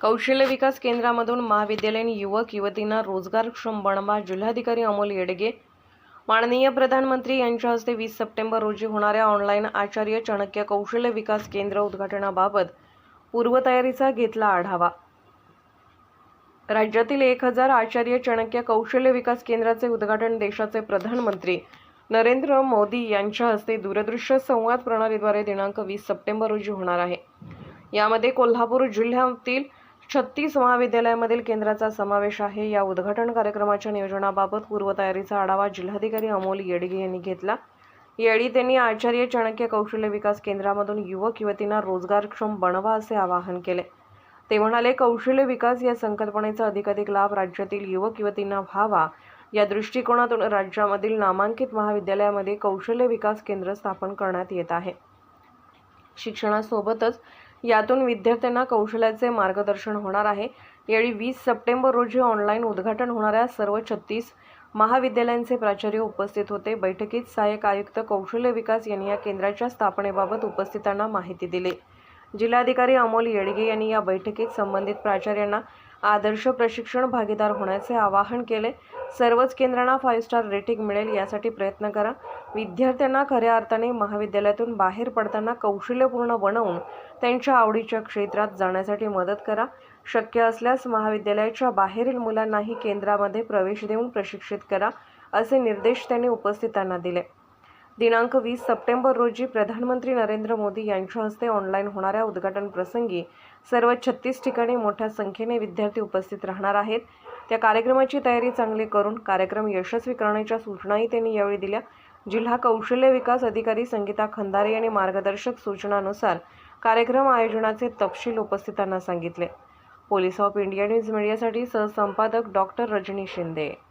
कौशल्य विकास केंद्रामधून महाविद्यालयीन युवक युवतींना रोजगारक्षम बनवा जिल्हाधिकारी अमोल येडगे माननीय प्रधानमंत्री यांच्या हस्ते वीस सप्टेंबर रोजी होणाऱ्या ऑनलाईन आचार्य चाणक्य कौशल्य विकास केंद्र उद्घाटनाबाबत पूर्वतयारीचा घेतला आढावा. राज्यातील एक हजार आचार्य चाणक्य कौशल्य विकास केंद्राचे उद्घाटन देशाचे प्रधानमंत्री नरेंद्र मोदी यांच्या हस्ते दूरदृश्य संवाद प्रणालीद्वारे दिनांक वीस सप्टेंबर रोजी होणार आहे. यामध्ये कोल्हापूर जिल्ह्यातील छत्तीस महाविद्यालयामधील केंद्राचा समावेश आहे. या उद्घाटन कार्यक्रमाच्या नियोजनाबाबत पूर्वतयारीचा आढावा जिल्हाधिकारी अमोल येडगे यांनी घेतला. यावेळी त्यांनी आचार्य चाणक्य कौशल्य विकास केंद्रामधून युवक युवतींना रोजगारक्षम बनवा असे आवाहन केले. ते म्हणाले कौशल्य विकास या संकल्पनेचा अधिकाधिक लाभ राज्यातील युवक युवतींना व्हावा. या दृष्टिकोनातून राज्यामधील नामांकित महाविद्यालयामध्ये कौशल्य विकास केंद्र स्थापन करण्यात येत आहे. शिक्षणासोबतच यातून विद्यार्थ्यांना कौशल्याचे मार्गदर्शन होणार आहे. यावेळी वीस सप्टेंबर रोजी ऑनलाईन उद्घाटन होणाऱ्या सर्व छत्तीस महाविद्यालयांचे प्राचार्य उपस्थित होते. बैठकीत सहाय्यक आयुक्त कौशल्य विकास यांनी या केंद्राच्या स्थापनेबाबत उपस्थितांना माहिती दिली. जिल्हाधिकारी अमोल येडगे यांनी या बैठकीत संबंधित प्राचार्यांना आदर्श प्रशिक्षण भागीदार होण्याचे आवाहन केले. सर्वच केंद्रांना फाईव्ह स्टार रेटिंग मिळेल यासाठी प्रयत्न करा. विद्यार्थ्यांना खऱ्या अर्थाने महाविद्यालयातून बाहेर पडताना कौशल्यपूर्ण बनवून त्यांच्या आवडीच्या क्षेत्रात जाण्यासाठी मदत करा. शक्य असल्यास महाविद्यालयाच्या बाहेरील मुलांनाही केंद्रामध्ये प्रवेश देऊन प्रशिक्षित करा असे निर्देश त्यांनी उपस्थितांना दिले. दिनांक वीस सप्टेंबर रोजी प्रधानमंत्री नरेंद्र मोदी यांच्या हस्ते ऑनलाईन होणाऱ्या उद्घाटन प्रसंगी सर्व छत्तीस ठिकाणी मोठ्या संख्येने विद्यार्थी उपस्थित राहणार आहेत. त्या कार्यक्रमाची तयारी चांगली करून कार्यक्रम यशस्वी करण्याच्या सूचनाही त्यांनी यावेळी दिल्या. जिल्हा कौशल्य विकास अधिकारी संगीता खंदारे यांनी मार्गदर्शक सूचनानुसार कार्यक्रम आयोजनाचे तपशील उपस्थितांना सांगितले. पोलीस ऑफ इंडिया न्यूज मीडियासाठी सहसंपादक डॉक्टर रजनी शिंदे.